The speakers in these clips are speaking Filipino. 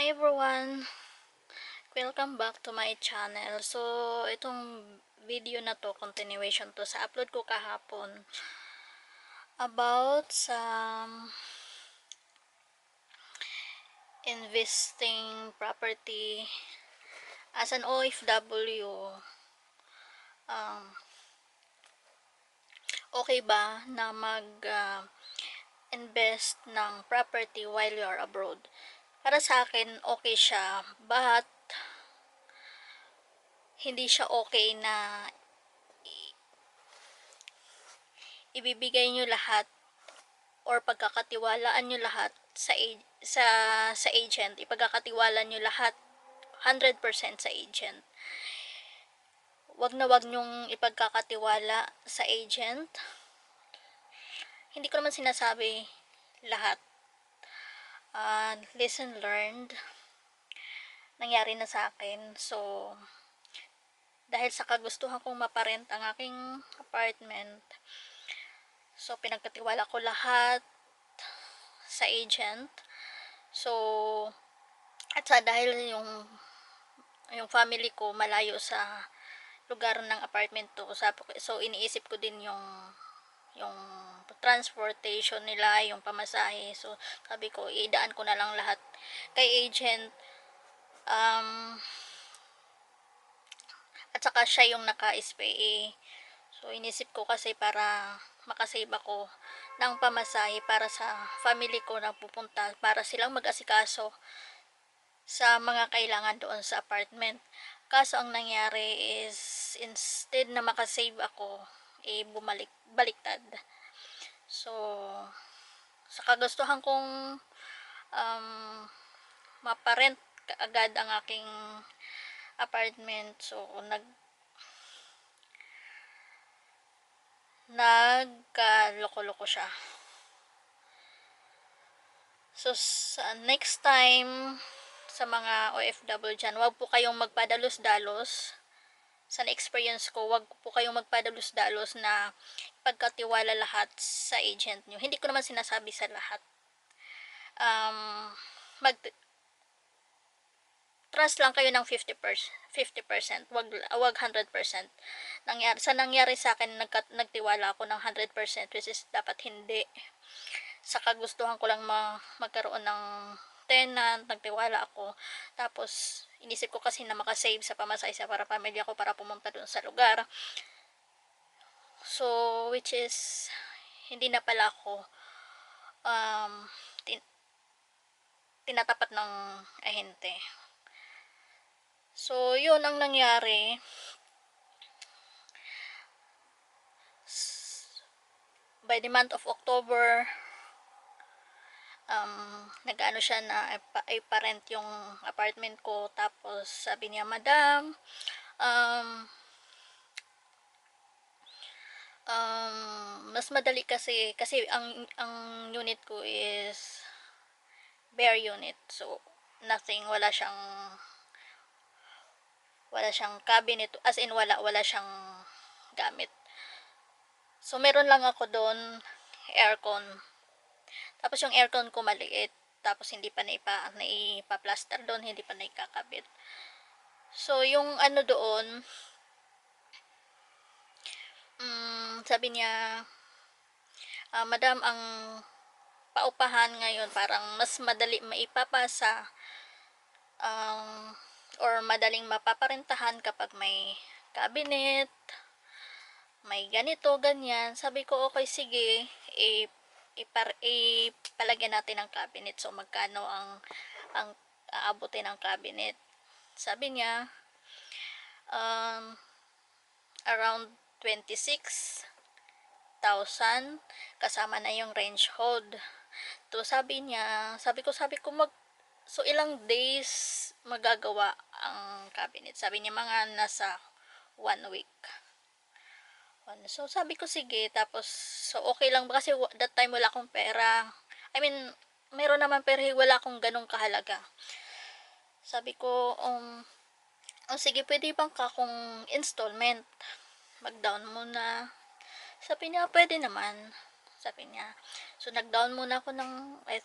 Hi everyone! Welcome back to my channel. So, itong video na to, continuation to sa upload ko kahapon about sa investing property as an OFW. Um, okay ba na mag uh, invest ng property while you're abroad? Para sa akin okay siya but hindi siya okay na ibibigay nyo lahat or pagkakatiwalaan nyo lahat sa sa sa agent. Ipagkakatiwala nyo lahat 100% sa agent. Wag na wag nyong ipagkakatiwala sa agent. Hindi ko naman sinasabi lahat uh, lesson learned nangyari na sa akin. So, dahil sa kagustuhan kong maparent ang aking apartment, so pinagkatiwala ko lahat sa agent. So, at sa dahil yung yung family ko malayo sa lugar ng apartment to, so iniisip ko din yung yung transportation nila, yung pamasahe. So, sabi ko, idaan ko na lang lahat kay agent. Um, at saka siya yung naka-SPA. So, inisip ko kasi para makasave ako ng pamasahe para sa family ko na pupunta para silang mag-asikaso sa mga kailangan doon sa apartment. Kaso ang nangyari is instead na makasave ako, eh bumalik baliktad. So, sa kagustuhan kong um, maparent agad ang aking apartment. So, nag nagkaloko-loko siya. So, sa next time sa mga OFW dyan, wag po kayong magpadalos-dalos sa na-experience ko, wag po kayong magpadalos-dalos na pagkatiwala lahat sa agent nyo. Hindi ko naman sinasabi sa lahat. Um, mag trust lang kayo ng 50%, 50%, wag wag 100%. Nangyari sa nangyari sa akin nag, nagtiwala ako ng 100% which is dapat hindi. Sa kagustuhan ko lang ma, magkaroon ng tenant, nagtiwala ako. Tapos, inisip ko kasi na makasave sa pamasahe sa para pamilya ko para pumunta doon sa lugar. So, which is, hindi na pala ako um, tin tinatapat ng ahente. So, yun ang nangyari. By the month of October, um, nag-ano siya na iparent yung apartment ko. Tapos sabi niya madam um, um, mas madali kasi kasi ang ang unit ko is bare unit. So nothing wala siyang wala siyang cabinet as in wala wala siyang gamit. So meron lang ako doon aircon tapos yung aircon ko maliit. Tapos hindi pa naipa, naipa-plaster doon, hindi pa naikakabit. So, yung ano doon, um, sabi niya, uh, Madam, ang paupahan ngayon parang mas madali maipapasa um, or madaling mapaparentahan kapag may cabinet, may ganito, ganyan. Sabi ko, okay, sige, eh, ipar ipalagyan natin ng cabinet. So magkano ang ang aabutin ng cabinet? Sabi niya um, around 26,000 kasama na yung range hold. To sabi niya sabi ko sabi ko mag so ilang days magagawa ang cabinet? Sabi niya mga nasa one week ano. So, sabi ko, sige. Tapos, so, okay lang ba? Kasi that time wala akong pera. I mean, meron naman pero wala akong ganong kahalaga. Sabi ko, um, oh, sige, pwede bang ka kung installment? Mag-down muna. Sabi niya, pwede naman. Sabi niya. So, nag-down muna ako ng, I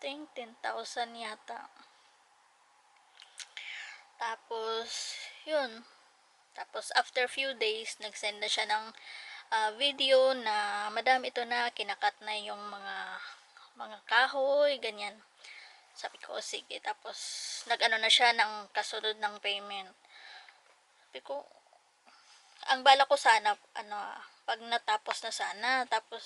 think, 10,000 yata. Tapos, yun. Tapos, after few days, nag-send na siya ng ah, video na, madam, ito na, kinakat na yung mga mga kahoy, ganyan. Sabi ko, "O, sige. Tapos, nag-ano na siya ng kasunod ng payment. Sabi ko, ang bala ko sana, ano, pag natapos na sana, tapos,